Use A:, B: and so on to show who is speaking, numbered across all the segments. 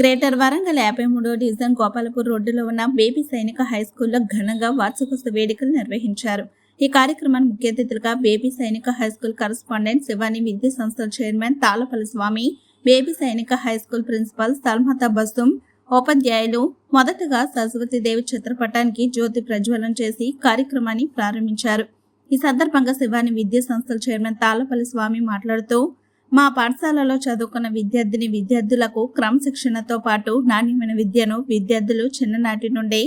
A: Greater Warangal యాభై మూడో division Gopalpur రోడ్డులో ఉన్న బేబీ సైనిక హై స్కూల్లో ఘనంగా వార్షికోత్సవ వేడుకలు నిర్వహించారు. ఈ కార్యక్రమాన్ని ముఖ్య అతిథులుగా baby Sainika high school correspondent Shivani విద్యా సంస్థల chairman Talapalli Swamy baby Sainika high school principal సల్మత బసుం ఉపాధ్యాయులు మొదటగా సరస్వతీదేవి చిత్రపటానికి జ్యోతి ప్రజ్వలన చేసి కార్యక్రమాన్ని ప్రారంభించారు. ఈ సందర్భంగా శివాని విద్యా సంస్థల చైర్మన్ తాళపల్లి స్వామి మాట్లాడుతూ మా పాఠశాలలో చదువుకున్న విద్యార్థిని విద్యార్థులకు క్రమశిక్షణతో పాటు నాణ్యమైన విద్యను విద్యార్థులు చిన్ననాటి నుండే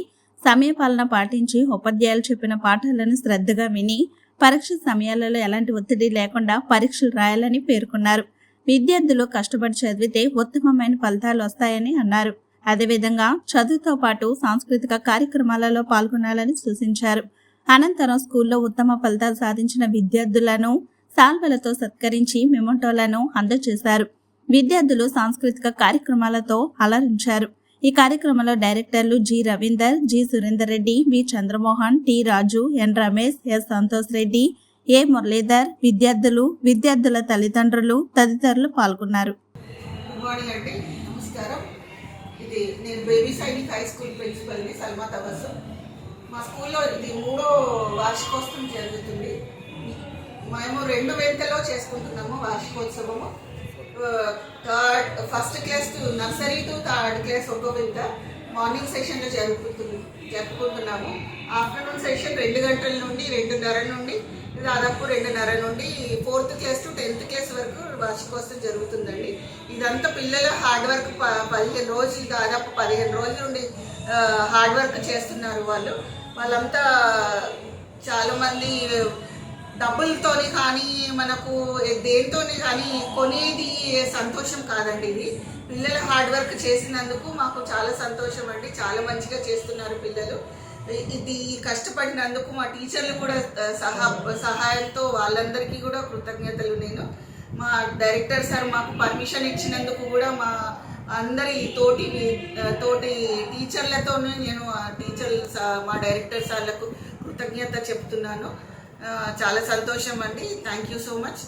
A: సమయపాలన పాటించి ఉపాధ్యాయులు చెప్పిన పాఠాలను శ్రద్ధగా విని పరీక్ష సమయాలలో ఎలాంటి ఒత్తిడి లేకుండా పరీక్షలు రాయాలని పేర్కొన్నారు. విద్యార్థులు కష్టపడి చదివితే ఉత్తమమైన ఫలితాలు వస్తాయని అన్నారు. అదేవిధంగా చదువుతో పాటు సాంస్కృతిక కార్యక్రమాలలో పాల్గొనాలని సూచించారు. అనంతరం స్కూల్లో ఉత్తమ ఫలితాలు సాధించిన విద్యార్థులను సాల్వలతో సత్కరించి మెమోటోలను అందజేశారు. విద్యార్థులు సాంస్కృతిక కార్యక్రమాలతో అలరించారు. ఈ కార్యక్రమంలో డైరెక్టర్లు G Ravinder G Surender Reddy V Chandramohan T Raju N Ramesh S Santosh Reddy A Muralidhar విద్యార్థులు విద్యార్థుల తల్లిదండ్రులు తదితరులు పాల్గొన్నారు.
B: ఇది నేను బేబీ సైనిక్ హై స్కూల్ ప్రిన్సిపల్ని సల్మా తబస్సు. మా స్కూల్లో ఇది మూడో వార్షికోత్సవం జరుగుతుంది. మేము రెండు వింతలో చేసుకుంటున్నాము వార్షికోత్సవము. Third first class to nursery to third class ఒక వింత మార్నింగ్ సెషన్లో జరుపుకుంటు జరుపుకుంటున్నాము. ఆఫ్టర్నూన్ సెషన్ రెండు గంటల నుండి రెండున్నర నుండి దాదాపు రెండున్నర నుండి fourth class to tenth class వరకు వార్షికోత్సవం జరుగుతుందండి. ఇదంతా పిల్లల హార్డ్ వర్క్ ప- పదిహేను రోజులు దాదాపు పదిహేను రోజుల నుండి హార్డ్ వర్క్ చేస్తున్నారు వాళ్ళు. వాళ్ళంతా చాలామంది డబ్బులతోని కానీ మనకు దేనితోని కానీ కొనేది సంతోషం కాదండి ఇది. పిల్లలు హార్డ్ వర్క్ చేసినందుకు మాకు చాలా సంతోషం అండి. చాలా మంచిగా చేస్తున్నారు పిల్లలు. ఇది కష్టపడినందుకు మా టీచర్లు కూడా సహా సహాయంతో వాళ్ళందరికీ కూడా కృతజ్ఞతలు నేను. మా డైరెక్టర్ సార్ మాకు పర్మిషన్ ఇచ్చినందుకు కూడా మా అందరి తోటి తోటి టీచర్లతోనే నేను టీచర్ మా డైరెక్టర్ సార్లకు కృతజ్ఞత చెప్తున్నాను. చాలా సంతోషం అండి. Thank you so much